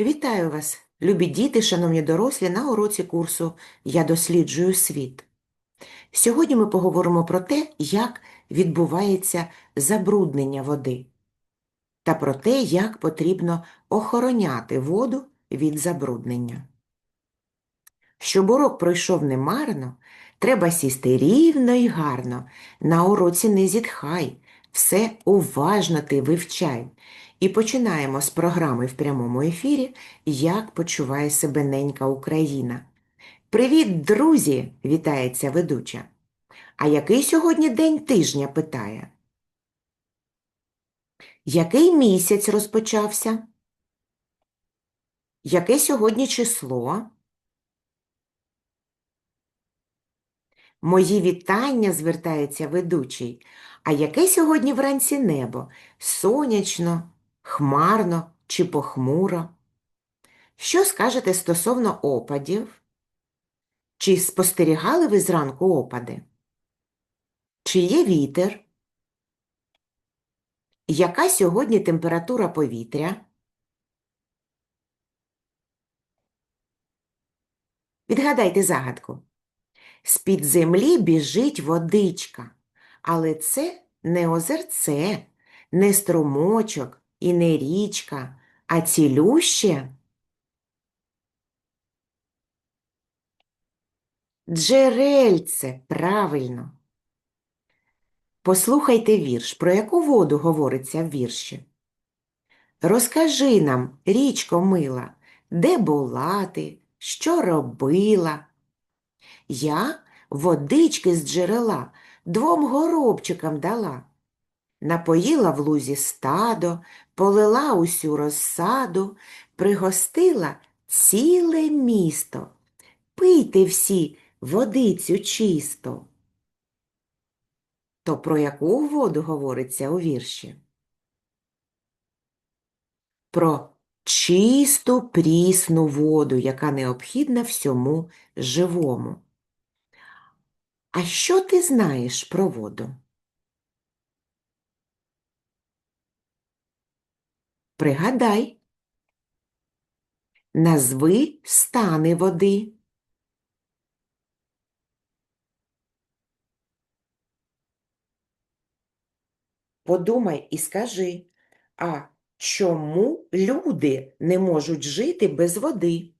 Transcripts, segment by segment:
Вітаю вас, любі діти, шановні дорослі, на уроці курсу Я досліджую світ. Сьогодні ми поговоримо про те, як відбувається забруднення води та про те, як потрібно охороняти воду від забруднення. Щоб урок пройшов немарно, треба сісти рівно і гарно. На уроці не зітхай, все уважно ти вивчай. І починаємо з програми в прямому ефірі Як почуває себе ненька Україна. Привіт, друзі! вітається ведуча. А який сьогодні день тижня? питає. Який місяць розпочався? Яке сьогодні число? Мої вітання, звертається ведучий. А яке сьогодні вранці небо? Сонячно, хмарно чи похмуро? Що скажете стосовно опадів? Чи спостерігали ви зранку опади? Чи є вітер? Яка сьогодні температура повітря? Відгадайте загадку. З-під землі біжить водичка, але це не озерце, не струмочок і не річка, а цілюще джерельце, правильно. Послухайте вірш, про яку воду говориться в вірші. Розкажи нам, річко мила, де була ти, що робила? Я водички з джерела двом горобчикам дала. Напоїла в лузі стадо, полила усю розсаду, пригостила ціле місто. Пийте всі водицю чисто. То про яку воду говориться у вірші? Про чисту прісну воду, яка необхідна всьому живому. А що ти знаєш про воду? Пригадай. Назви стани води. Подумай і скажи, а чому люди не можуть жити без води?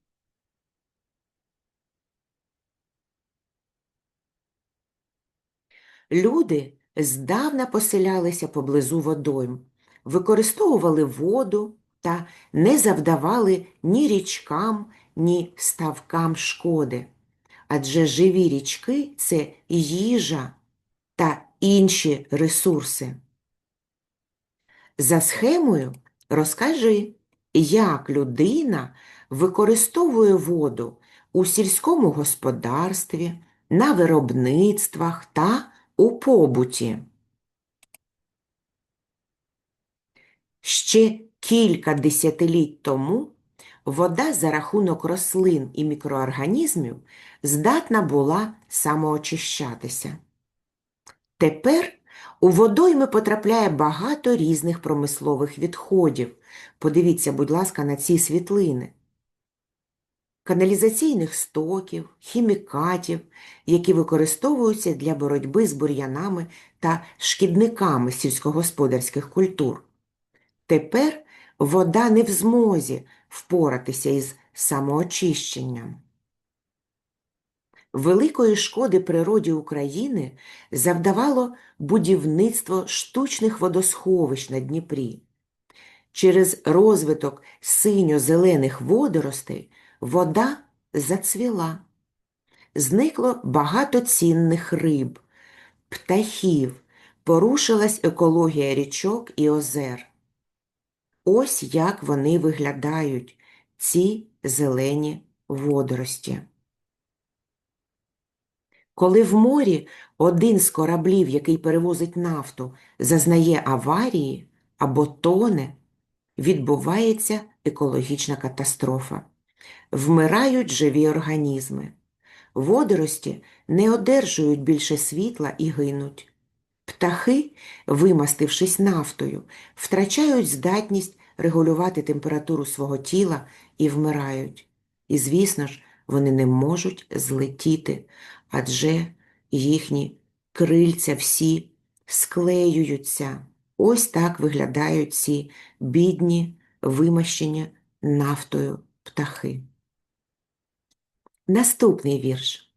Люди здавна поселялися поблизу водойм, використовували воду та не завдавали ні річкам, ні ставкам шкоди. Адже живі річки це їжа та інші ресурси. За схемою розкажи, як людина використовує воду у сільському господарстві, на виробництвах та у побуті. Ще кілька десятиліть тому вода за рахунок рослин і мікроорганізмів здатна була самоочищатися. Тепер у водойми потрапляє багато різних промислових відходів. Подивіться, будь ласка, на ці світлини. Каналізаційних стоків, хімікатів, які використовуються для боротьби з бур'янами та шкідниками сільськогосподарських культур. Тепер вода не в змозі впоратися із самоочищенням. Великої шкоди природі України завдавало будівництво штучних водосховищ на Дніпрі. Через розвиток синьо-зелених водоростей вода зацвіла. Зникло багато цінних риб, птахів, порушилась екологія річок і озер. Ось як вони виглядають, ці зелені водорості. Коли в морі один з кораблів, який перевозить нафту, зазнає аварії або тоне, відбувається екологічна катастрофа. Вмирають живі організми. Водорості не одержують більше світла і гинуть. Птахи, вимастившись нафтою, втрачають здатність регулювати температуру свого тіла і вмирають. І, звісно ж, вони не можуть злетіти, адже їхні крильця всі склеюються. Ось так виглядають ці бідні, вимащені нафтою птахи. Наступний вірш.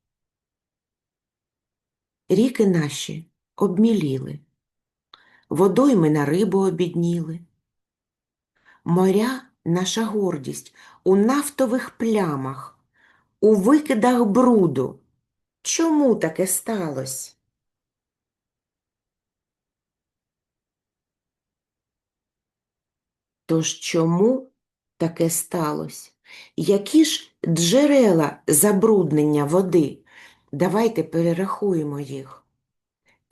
Ріки наші обміліли, водойми на рибу обідніли. Моря наша гордість у нафтових плямах, у викидах бруду. Чому таке сталося? Тож чому таке сталося? Які ж джерела забруднення води? Давайте перерахуємо їх.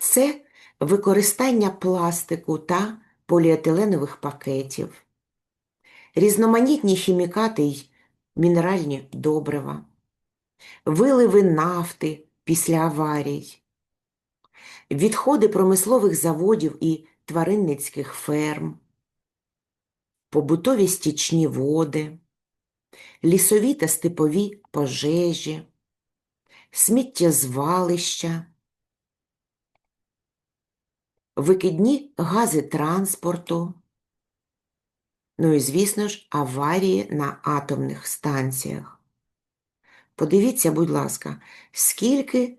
Це використання пластику та поліетиленових пакетів, різноманітні хімікати й мінеральні добрива, виливи нафти після аварій, відходи промислових заводів і тваринницьких ферм, побутові стічні води, лісові та степові пожежі, сміттєзвалища, викидні гази транспорту, ну і, звісно ж, аварії на атомних станціях. Подивіться, будь ласка, скільки,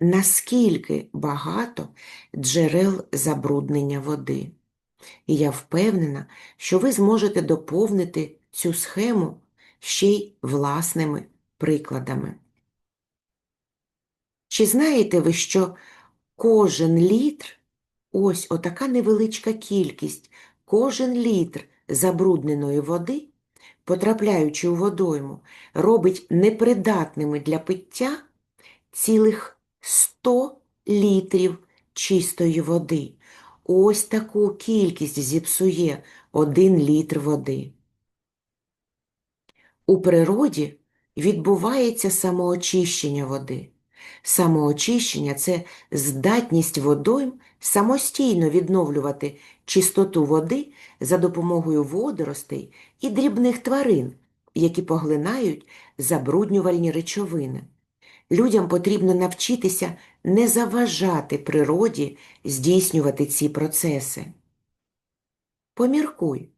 наскільки багато джерел забруднення води. І я впевнена, що ви зможете доповнити цю схему ще й власними прикладами. Чи знаєте ви, що кожен літр, ось отака невеличка кількість, кожен літр забрудненої води, потрапляючи у водойму, робить непридатними для пиття цілих 100 літрів чистої води. Ось таку кількість зіпсує один літр води. У природі відбувається самоочищення води. Самоочищення це здатність водойм самостійно відновлювати чистоту води за допомогою водоростей і дрібних тварин, які поглинають забруднювальні речовини. Людям потрібно навчитися не заважати природі здійснювати ці процеси. Поміркуй,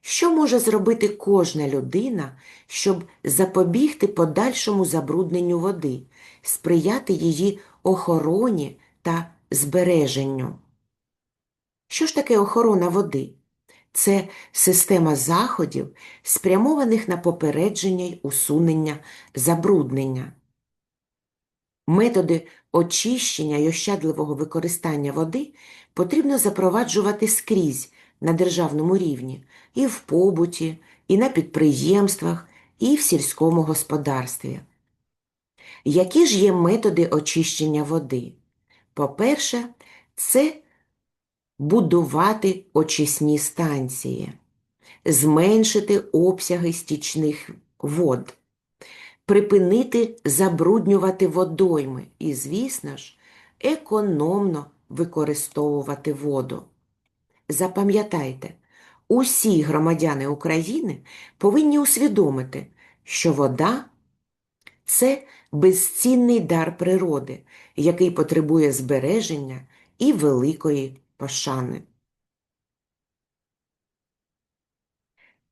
що може зробити кожна людина, щоб запобігти подальшому забрудненню води, сприяти її охороні та збереженню? Що ж таке охорона води? Це система заходів, спрямованих на попередження й усунення забруднення. Методи очищення й ощадливого використання води потрібно запроваджувати скрізь на державному рівні, і в побуті, і на підприємствах, і в сільському господарстві. Які ж є методи очищення води? По-перше, це будувати очисні станції, зменшити обсяги стічних вод припинити забруднювати водойми і, звісно ж, економно використовувати воду. Запам'ятайте, усі громадяни України повинні усвідомити, що вода це безцінний дар природи, який потребує збереження і великої пошани.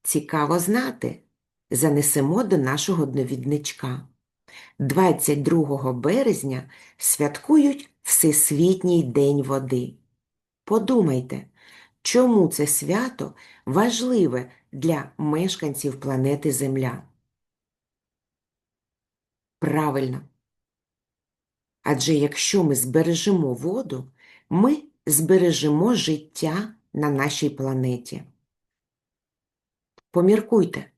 Цікаво знати, занесемо до нашого дновідничка. 22 березня святкують Всесвітній день води. Подумайте, чому це свято важливе для мешканців планети Земля? Правильно. Адже якщо ми збережемо воду, ми збережемо життя на нашій планеті. Поміркуйте,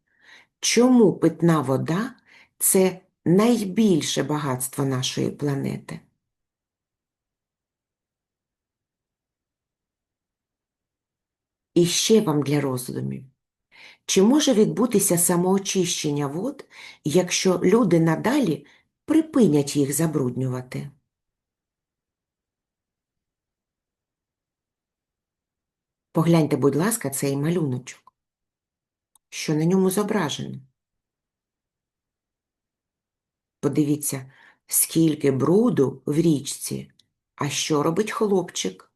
Чому питна вода це найбільше багатство нашої планети? І ще вам для роздумів. Чи може відбутися самоочищення вод, якщо люди надалі припинять їх забруднювати? Погляньте, будь ласка, цей малюночок. що на ньому зображено. Подивіться, скільки бруду в річці, а що робить хлопчик?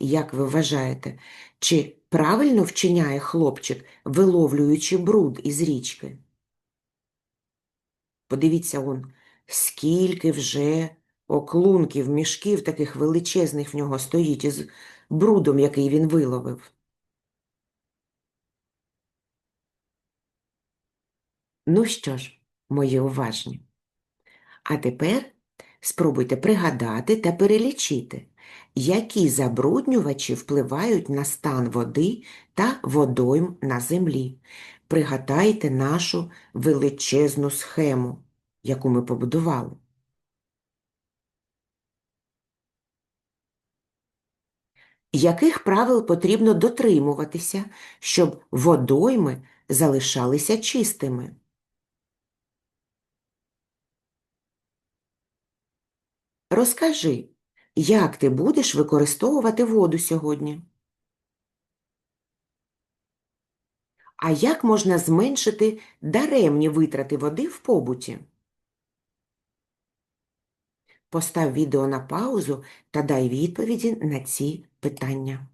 Як ви вважаєте, чи правильно вчиняє хлопчик, виловлюючи бруд із річки? Подивіться он, скільки вже оклунків, мішків таких величезних в нього стоїть із брудом, який він виловив. Ну що ж, мої уважні. А тепер спробуйте пригадати та перелічити, які забруднювачі впливають на стан води та водойм на землі. Пригадайте нашу величезну схему, яку ми побудували. Яких правил потрібно дотримуватися, щоб водойми залишалися чистими? Розкажи, як ти будеш використовувати воду сьогодні? А як можна зменшити даремні витрати води в побуті? Постав відео на паузу та дай відповіді на ці питання.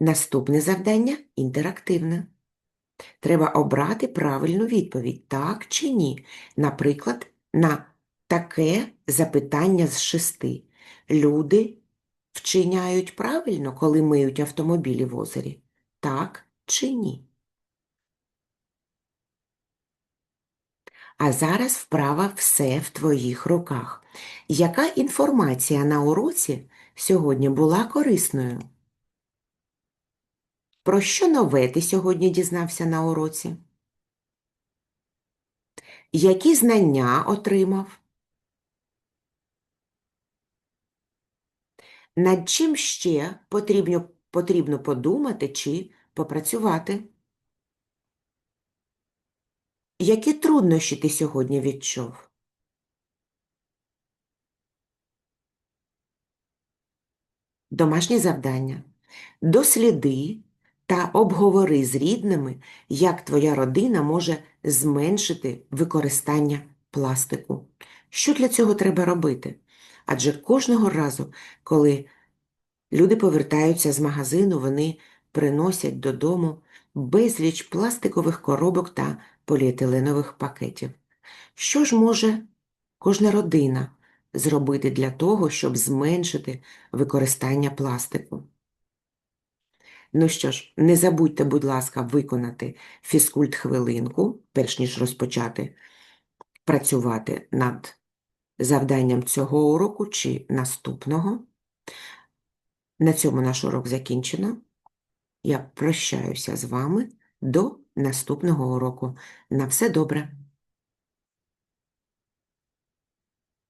Наступне завдання інтерактивне. Треба обрати правильну відповідь так чи ні. Наприклад, на таке запитання з шести. Люди вчиняють правильно, коли миють автомобілі в озері? Так чи ні? А зараз вправа все в твоїх руках. Яка інформація на уроці сьогодні була корисною? Про що нове ти сьогодні дізнався на уроці? Які знання отримав? Над чим ще потрібно, потрібно подумати чи попрацювати? Які труднощі ти сьогодні відчув? Домашнє завдання. Досліди та обговори з рідними, як твоя родина може зменшити використання пластику. Що для цього треба робити? Адже кожного разу, коли люди повертаються з магазину, вони приносять додому безліч пластикових коробок та поліетиленових пакетів. Що ж може кожна родина зробити для того, щоб зменшити використання пластику? Ну що ж, не забудьте, будь ласка, виконати фізкульт хвилинку, перш ніж розпочати працювати над завданням цього уроку чи наступного. На цьому наш урок закінчено. Я прощаюся з вами до наступного уроку. На все добре!